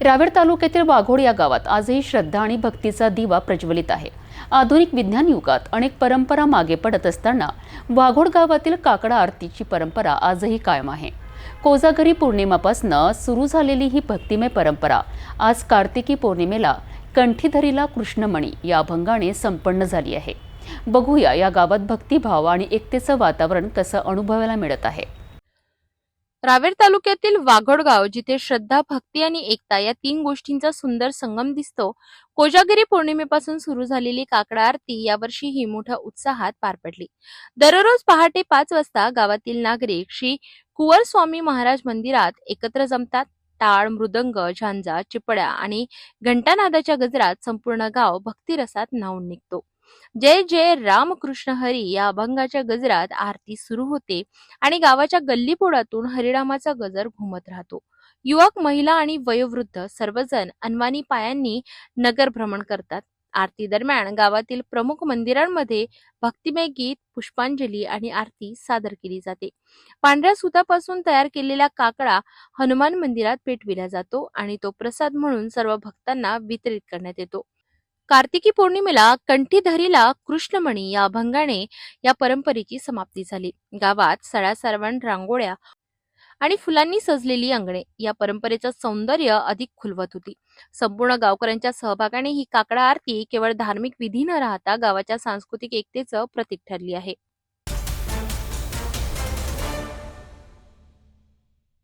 रावेर तालुक्यातील वाघोड या गावात आजही श्रद्धा आणि भक्तीचा दिवा प्रज्वलित आहे. आधुनिक विज्ञान युगात अनेक परंपरा मागे पडत असताना वाघोड गावातील काकडा आरतीची परंपरा आजही कायम आहे. कोजागरी पौर्णिमापासनं सुरू झालेली ही भक्तिमय परंपरा आज कार्तिकी पौर्णिमेला कंठीधरीला कृष्णमणी या अभंगाने संपन्न झाली आहे. बघूया या गावात भक्तिभाव आणि एकतेचं वातावरण कसं अनुभवायला मिळत आहे. रावेर तालुक्यातील वाघोडगाव जिथे श्रद्धा भक्ती आणि एकता या तीन गोष्टींचा सुंदर संगम दिसतो कोजागिरी पौर्णिमेपासून सुरू झालेली काकडा आरती यावर्षी ही मोठ्या उत्साहात पार पडली. दररोज पहाटे पाच वाजता गावातील नागरिक श्री कुवर स्वामी महाराज मंदिरात एकत्र जमतात. टाळ मृदंग झांजा चिपड्या आणि घंटानादाच्या गजरात संपूर्ण गाव भक्तिरसात न्हावून निघतो. जय जय रामकृष्ण हरी या अभंगाच्या गजरात आरती सुरू होते आणि गावाच्या गल्लीपोळातून हरिरामाचा गजर घुमत राहतो. युवक महिला आणि वयोवृद्ध सर्वजण अनवानी पायांनी नगर भ्रमण करतात. आरती दरम्यान गावातील प्रमुख मंदिरांमध्ये भक्तिमय गीत पुष्पांजली आणि आरती सादर केली जाते. पांढऱ्या सुतापासून तयार केलेला काकडा हनुमान मंदिरात पेटविला जातो आणि तो प्रसाद म्हणून सर्व भक्तांना वितरित करण्यात येतो. कार्तिकी पौर्णिमेला कंठीधरीला कृष्णमणी या अभंगाने या परंपरेची समाप्ती झाली. गावात सळा सरवण रांगोळ्या आणि फुलांनी सजलेली अंगणे या परंपरेचं सौंदर्य अधिक खुलवत होती. संपूर्ण गावकऱ्यांच्या सहभागाने ही काकडा आरती केवळ धार्मिक विधी न राहता गावाच्या सांस्कृतिक एकतेचं प्रतीक ठरली आहे.